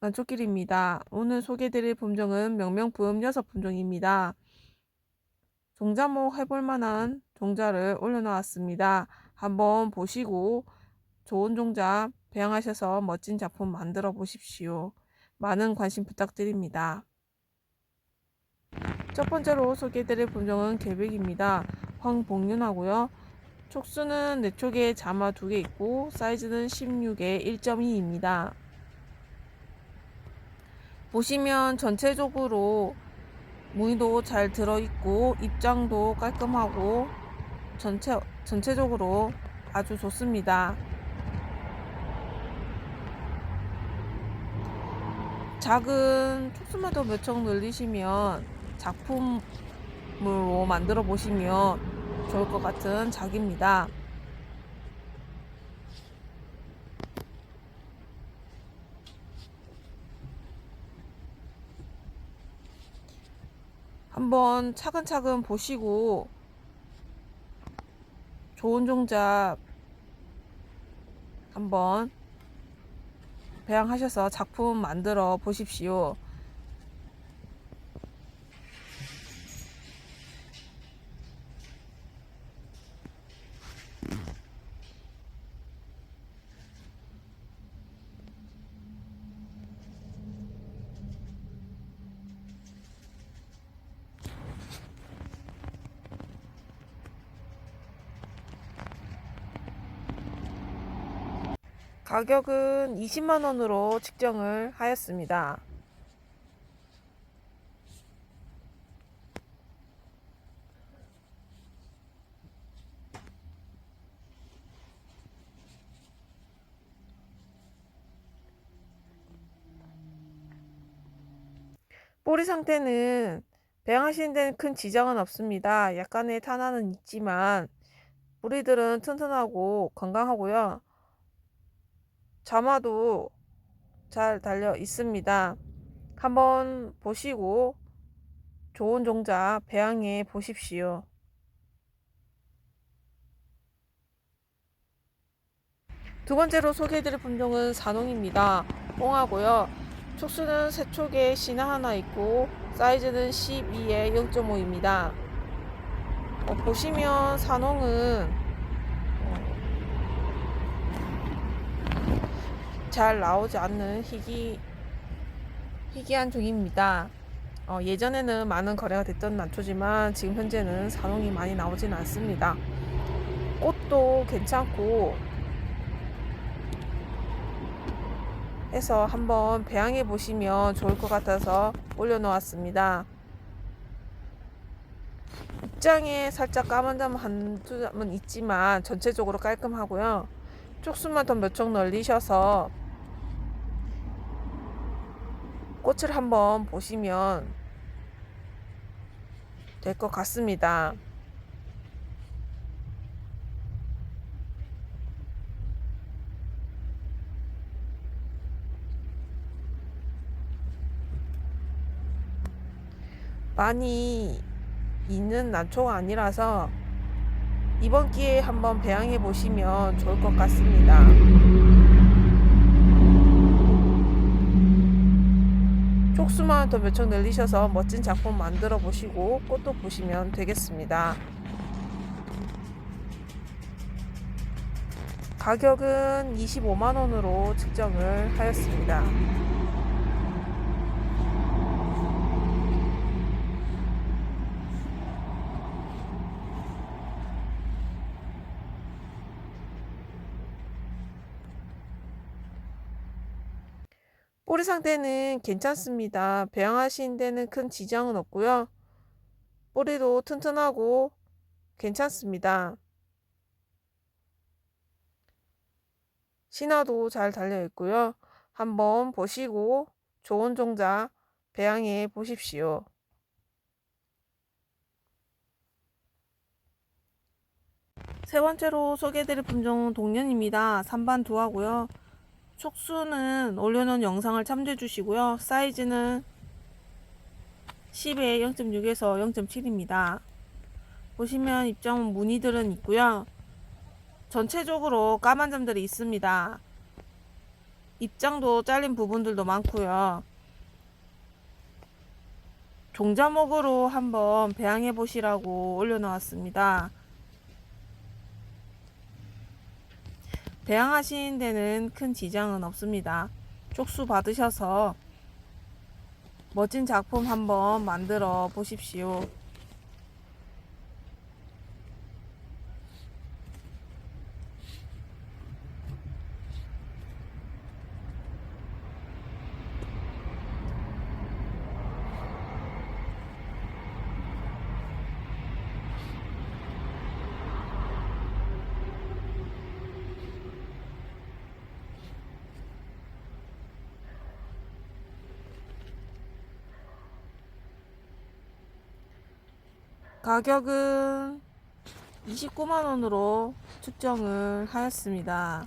만초길입니다. 오늘 소개드릴 품종은 명명품 6품종입니다. 종자목 해볼 만한 종자를 올려놓았습니다. 한번 보시고 좋은 종자 배양하셔서 멋진 작품 만들어 보십시오. 많은 관심 부탁드립니다. 첫 번째로 소개해드릴 품종은 개백입니다. 황복륜하고요. 촉수는 4촉에 자마 2개 있고 사이즈는 16에 1.2입니다. 보시면 전체적으로 무늬도 잘 들어있고 입장도 깔끔하고 전체, 전체적으로 아주 좋습니다. 작은 촉수마도 몇척 늘리시면 작품으로 만들어 보시면 좋을 것 같은 작입니다. 한번 차근차근 보시고 좋은 종자 한번 배양하셔서 작품 만들어 보십시오. 가격은 20만 원으로 측정을 하였습니다. 뿌리 상태는 배양하시는 데는 큰 지장은 없습니다. 약간의 탄화는 있지만 뿌리들은 튼튼하고 건강하고요. 자마도 잘 달려 있습니다. 한번 보시고 좋은 종자 배양해 보십시오. 두 번째로 소개해드릴 품종은 산홍입니다. 뽕하고요. 촉수는 세 촉에 신화 하나 있고 사이즈는 12에 0.5입니다. 어, 보시면 산홍은 어, 잘 나오지 않는 희귀 희귀한 종입니다. 어, 예전에는 많은 거래가 됐던 난초지만 지금 현재는 산홍이 많이 나오지는 않습니다. 꽃도 괜찮고 해서 한번 배양해 보시면 좋을 것 같아서 올려놓았습니다. 입장에 살짝 까만 점 한두 점은 있지만 전체적으로 깔끔하고요. 쪽수만 더 몇쪽 널리셔서 꽃을 한번 보시면 될 것 같습니다. 많이 있는 난초가 아니라서 이번 기회에 한번 배양해 보시면 좋을 것 같습니다. 촉수만 더 몇 척 늘리셔서 멋진 작품 만들어 보시고 꽃도 보시면 되겠습니다. 가격은 25만원으로 측정을 하였습니다. 뿌리 상태는 괜찮습니다. 배양하신 데는 큰 지장은 없고요. 뿌리도 튼튼하고 괜찮습니다. 신화도 잘 달려 있고요. 한번 보시고 좋은 종자 배양해 보십시오. 세 번째로 소개해드릴 품종은 동년입니다. 3반 두하고요. 촉수는 올려놓은 영상을 참조해 주시고요. 사이즈는 10에 0.6에서 0.7입니다. 보시면 입장 무늬들은 있고요. 전체적으로 까만 점들이 있습니다. 입장도 잘린 부분들도 많고요. 종자목으로 한번 배양해 보시라고 올려놓았습니다. 배양하신 데는 큰 지장은 없습니다. 쪽수 받으셔서 멋진 작품 한번 만들어 보십시오. 가격은 29만 원으로 측정을 하였습니다.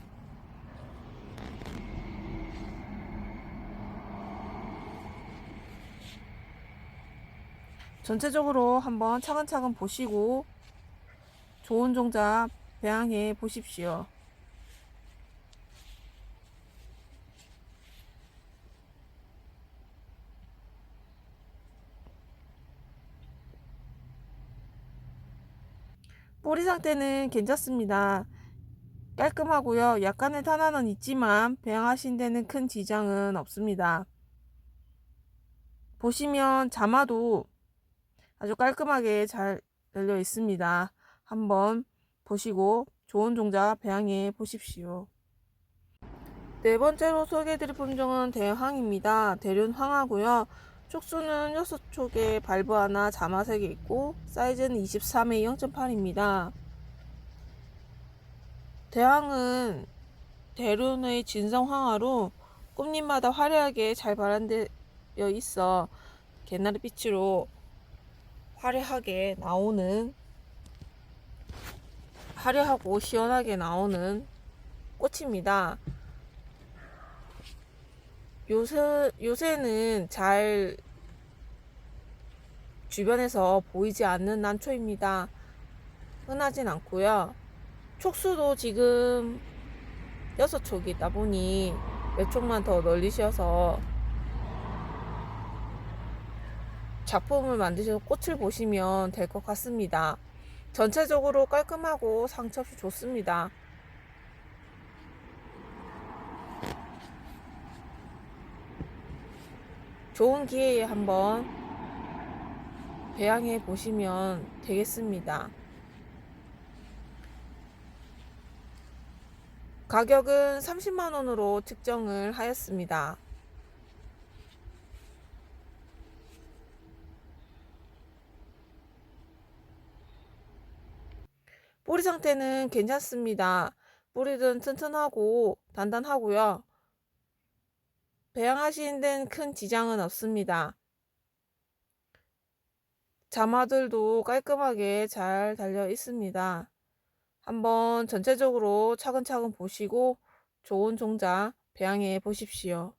전체적으로 한번 차근차근 보시고 좋은 종자 배양해 보십시오. 뿌리 상태는 괜찮습니다. 깔끔하고요. 약간의 탄화는 있지만 배양하신 데는 큰 지장은 없습니다. 보시면 자마도 아주 깔끔하게 잘 열려 있습니다. 한번 보시고 좋은 종자 배양해 보십시오. 네 번째로 소개해드릴 품종은 대황입니다. 대륜 황하고요. 촉수는 6촉에 발브 하나, 자마 3개 있고 사이즈는 23에 0.8입니다. 대황은 대륜의 진성 황화로 꽃잎마다 화려하게 잘 발현되어 있어 개나리 빛으로 화려하게 나오는 화려하고 시원하게 나오는 꽃입니다. 요새, 요새는 잘 주변에서 보이지 않는 난초입니다. 흔하진 않고요. 촉수도 지금 6촉이 있다 보니 몇 촉만 더 널리셔서 작품을 만드셔서 꽃을 보시면 될 것 같습니다. 전체적으로 깔끔하고 상처 없이 좋습니다. 좋은 기회에 한번 배양해 보시면 되겠습니다. 가격은 30만원으로 측정을 하였습니다. 뿌리 상태는 괜찮습니다. 뿌리는 튼튼하고 단단하고요. 배양하시는 데는 큰 지장은 없습니다. 자마들도 깔끔하게 잘 달려 있습니다. 한번 전체적으로 차근차근 보시고 좋은 종자 배양해 보십시오.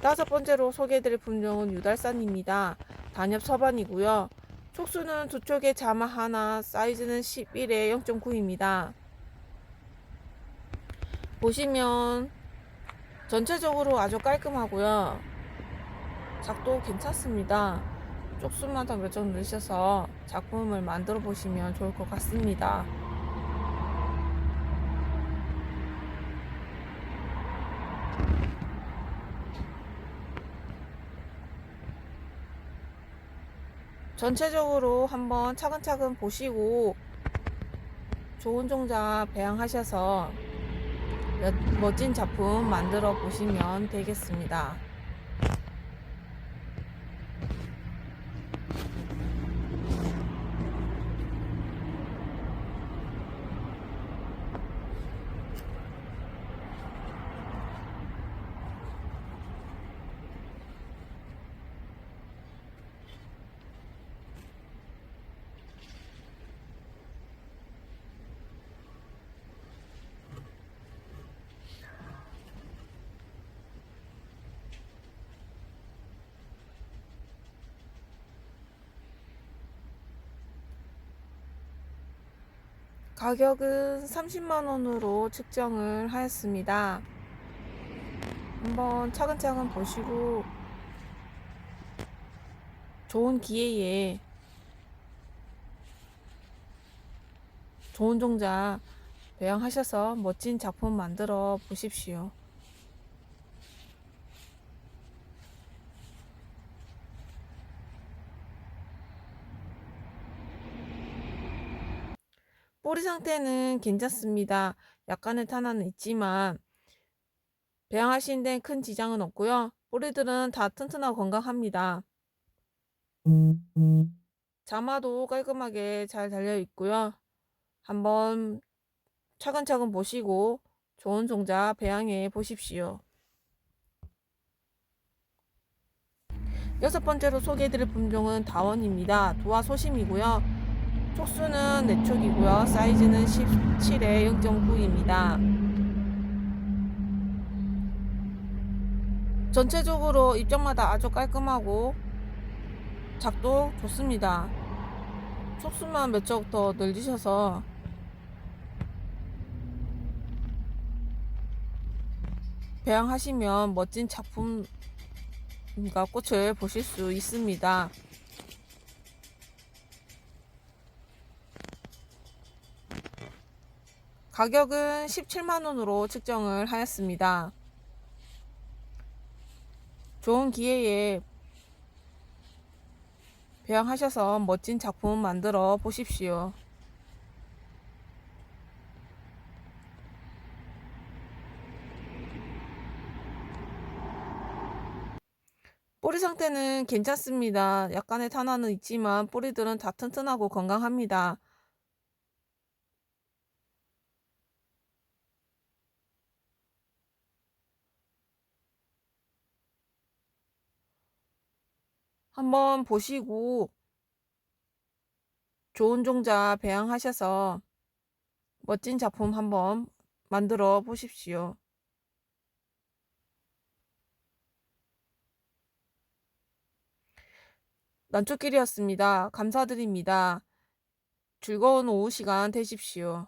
다섯 번째로 소개해드릴 품종은 유달산입니다. 단엽 서반이고요. 촉수는 두 쪽에 자마 하나, 사이즈는 11에 0.9입니다. 보시면 전체적으로 아주 깔끔하고요. 작도 괜찮습니다. 쪽수만 더몇점 넣으셔서 작품을 만들어 보시면 좋을 것 같습니다. 전체적으로 한번 차근차근 보시고 좋은 종자 배양하셔서 멋진 작품 만들어 보시면 되겠습니다. 가격은 30만 원으로 측정을 하였습니다. 한번 차근차근 보시고 좋은 기회에 좋은 종자 배양하셔서 멋진 작품 만들어 보십시오. 뿌리 상태는 괜찮습니다. 약간의 탄화는 있지만 배양하신 데는 큰 지장은 없고요. 뿌리들은 다 튼튼하고 건강합니다. 자마도 깔끔하게 잘 달려 있고요. 한번 차근차근 보시고 좋은 종자 배양해 보십시오. 여섯 번째로 소개해드릴 품종은 다원입니다. 도화 소심이고요. 촉수는 4촉이고요. 사이즈는 17에 0.9입니다. 전체적으로 입장마다 아주 깔끔하고 작도 좋습니다. 촉수만 몇 쪽 더 늘리셔서 배양하시면 멋진 작품과 꽃을 보실 수 있습니다. 가격은 17만원으로 측정을 하였습니다. 좋은 기회에 배양하셔서 멋진 작품 만들어 보십시오. 뿌리 상태는 괜찮습니다. 약간의 탄화는 있지만 뿌리들은 다 튼튼하고 건강합니다. 한번 보시고 좋은 종자 배양하셔서 멋진 작품 한번 만들어 보십시오. 난초길이었습니다. 감사드립니다. 즐거운 오후 시간 되십시오.